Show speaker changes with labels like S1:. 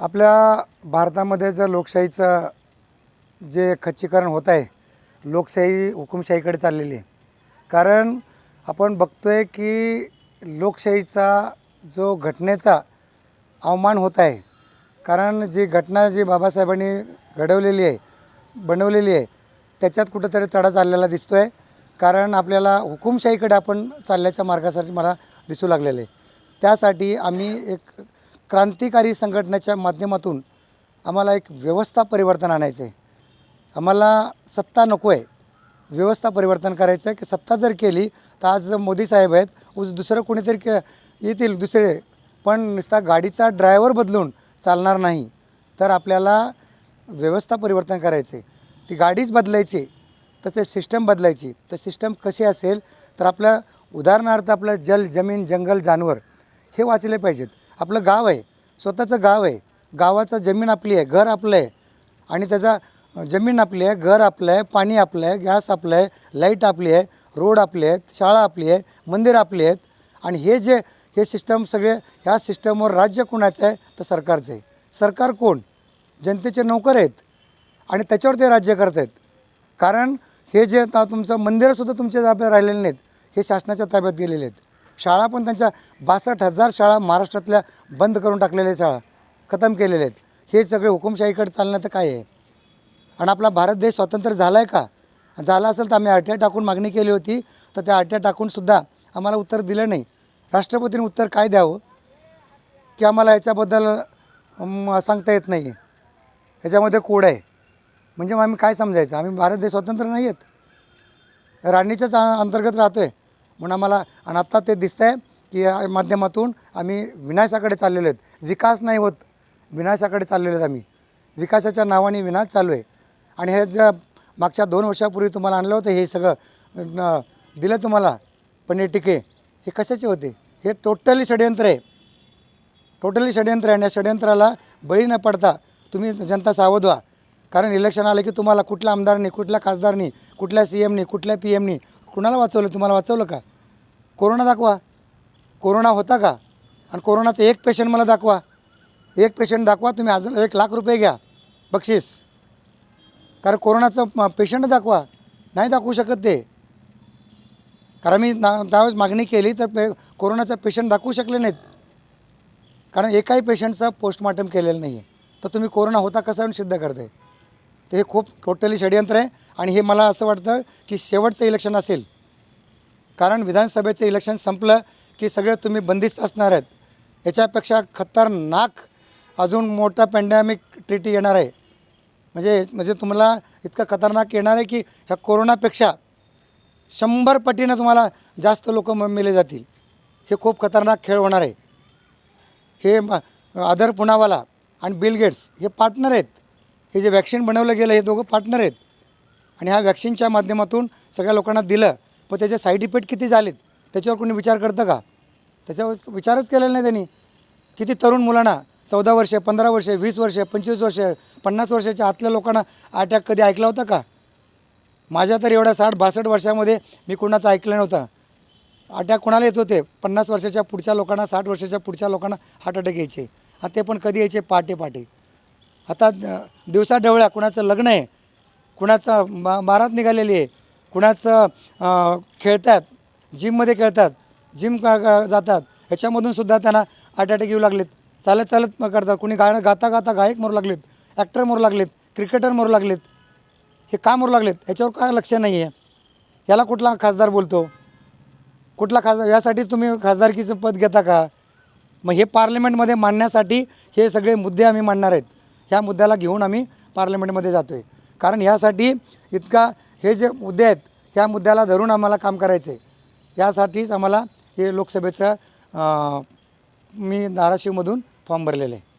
S1: आपल्या भारतामध्ये जर लोकशाहीचं जे खच्चीकरण होत आहे लोकशाही हुकुमशाहीकडे चाललेली आहे. कारण आपण बघतो आहे की लोकशाहीचा जो घटनेचा अवमान होत आहे कारण जी घटना जी बाबासाहेबांनी घडवलेली आहे बनवलेली आहे त्याच्यात कुठंतरी तडा चाललेला दिसतो आहे कारण आपल्याला हुकुमशाहीकडे आपण चालल्याच्या मार्गासाठी मला दिसू लागलेलं आहे. त्यासाठी आम्ही एक क्रांतिकारी संघटनेच्या माध्यमातून आम्हाला एक व्यवस्था परिवर्तन आणायचं आहे आम्हाला सत्ता नको आहे व्यवस्था परिवर्तन करायचं आहे की सत्ता जर केली तर आज मोदी साहेब आहेत उज दुसरं कोणीतरी के येतील दुसरे. पण नुसता गाडीचा ड्रायव्हर बदलून चालणार नाही तर आपल्याला व्यवस्था परिवर्तन करायचं आहे ती गाडीच बदलायची तर ते सिस्टम बदलायची. तर सिस्टम कशी असेल तर आपलं उदाहरणार्थ आपलं जल जमीन जंगल जानवर हे वाचले पाहिजेत. आपलं गाव आहे. स्वतःचं गाव आहे. गावाचं जमीन आपली आहे. घर आपलं आहे. आणि त्याचा जमीन आपली आहे घर आपलं आहे पाणी आपलं आहे गॅस आपलं आहे लाइट आपली आहे रोड आपले आहेत शाळा आपली आहे मंदिर आपली आहेत. आणि हे जे हे सिस्टम सगळे ह्या सिस्टमवर राज्य कोणाचं आहे? तर सरकारचं आहे. सरकार कोण? जनतेचे नोकर आहेत. आणि त्याच्यावर ते राज्य करत आहेत. कारण हे जे आता तुमचं मंदिरंसुद्धा तुमच्या ताब्यात राहिलेले नाहीत. हे शासनाच्या ताब्यात गेलेले आहेत. शाळा पण त्यांच्या बासष्ट हजार शाळा महाराष्ट्रातल्या बंद करून टाकलेल्या शाळा खतम केलेल्या आहेत. हे सगळे हुकुमशाहीकडे तर काय आहे? आणि आपला भारत देश स्वतंत्र झाला आहे का? झाला असेल तर आम्ही आर टी आय टाकून मागणी केली होती तर त्या आर टी आय टाकूनसुद्धा आम्हाला उत्तर दिलं नाही. राष्ट्रपतीने उत्तर काय द्यावं? की आम्हाला याच्याबद्दल सांगता येत नाही. याच्यामध्ये कोड आहे. म्हणजे मग आम्ही काय समजायचं? आम्ही भारत देश स्वतंत्र नाही आहेत राणीच्याच अंतर्गत राहतो आहे म्हणून आम्हाला आणि आत्ता ते दिसतं आहे की या माध्यमातून आम्ही विनाशाकडे चाललेलो आहेत. विकास नाही होत विनाशाकडे चाललेलो आहेत आम्ही. विकासाच्या नावाने विनाश चालू आहे. आणि हे ज्या मागच्या दोन वर्षापूर्वी तुम्हाला आणलं होतं हे सगळं दिलं तुम्हाला पनीर टिके हे कशाचे होते? हे टोटली षडयंत्र आहे. टोटली षडयंत्र आहे. आणि या षडयंत्राला बळी न पडता तुम्ही जनता सावध व्हा. कारण इलेक्शन आलं की तुम्हाला कुठल्या आमदारनी कुठल्या खासदारनी कुठल्या सी एमनी कुठल्या पी एमनी कुणाला वाचवलं? तुम्हाला वाचवलं का? कोरोना दाखवा. कोरोना होता का? आणि कोरोनाचं एक पेशंट मला दाखवा. एक पेशंट दाखवा तुम्ही अजून एक लाख रुपये घ्या. बक्षीस. कारण कोरोनाचं पेशंट दाखवा. नाही दाखवू शकत ते. कारण मी ना त्यावेळेस मागणी केली तर पे कोरोनाचा पेशंट दाखवू शकले नाहीत. कारण एकाही पेशंटचं पोस्टमार्टम केलेलं नाही आहे तर तुम्ही कोरोना होता कसा सिद्ध करताय? ते हे खूप टोटली षडयंत्र आहे. आणि हे मला असं वाटतं की शेवटचं इलेक्शन असेल. कारण विधानसभेचं इलेक्शन संपलं की सगळे तुम्ही बंदिस्त असणार आहेत. याच्यापेक्षा खतरनाक अजून मोठा पॅन्डेमिक ट्रिटी येणार आहे. म्हणजे म्हणजे तुम्हाला इतकं खतरनाक येणार आहे की ह्या कोरोनापेक्षा शंभर पटीनं तुम्हाला जास्त लोक मेले जातील. हे खूप खतरनाक खेळ होणार आहे. हे आदर पुनावाला आणि बिल गेट्स हे पार्टनर आहेत. हे जे वॅक्सिन बनवलं गेलं हे दोघं पार्टनर आहेत. आणि ह्या वॅक्सिनच्या माध्यमातून सगळ्या लोकांना दिलं पण त्याचे साईड इफेक्ट किती झालेत त्याच्यावर कोणी विचार करतं का? त्याच्यावर विचारच केलेला नाही त्यांनी. किती तरुण मुलांना चौदा वर्षे पंधरा वर्षे वीस वर्षे पंचवीस वर्षे पन्नास वर्षाच्या आतल्या लोकांना अटॅक कधी ऐकला होता का? माझ्या तर एवढ्या साठ बासष्ट वर्षामध्ये मी कुणाचं ऐकलं नव्हतं. अटॅक कोणाला येत होते? पन्नास वर्षाच्या पुढच्या लोकांना साठ वर्षाच्या पुढच्या लोकांना हार्ट अटॅक यायचे. आणि ते पण कधी यायचे? पहाटे पहाटे आता दिवसा ढवळ्या कुणाचं लग्न आहे कुणाचं मा मारात निघालेली आहे. कुणाचं खेळतात जिममध्ये खेळतात जिम का जातात. ह्याच्यामधून सुद्धा त्यांना हार्ट अटॅक येऊ लागलेत. चालत चालत करतात. कुणी गाणं गाता गाता गायक मरू लागलेत. ॲक्टर मरू लागलेत. क्रिकेटर मरू लागलेत. हे का मरू लागलेत? ह्याच्यावर काय लक्ष नाही आहे याला कुठला खासदार बोलतो? कुठला खासदार? यासाठीच तुम्ही खासदारकीचं पद घेता का? मग हे पार्लमेंटमध्ये मांडण्यासाठी हे सगळे मुद्दे आम्ही मांडणार आहेत. ह्या मुद्द्याला घेऊन आम्ही पार्लमेंटमध्ये जातो आहे कारण ह्यासाठी इतका हे जे मुद्दे आहेत ह्या मुद्द्याला धरून आम्हाला काम करायचं आहे यासाठीच आम्हाला हे लोकसभेचं मी धाराशिवमधून फॉर्म भरलेलं आहे.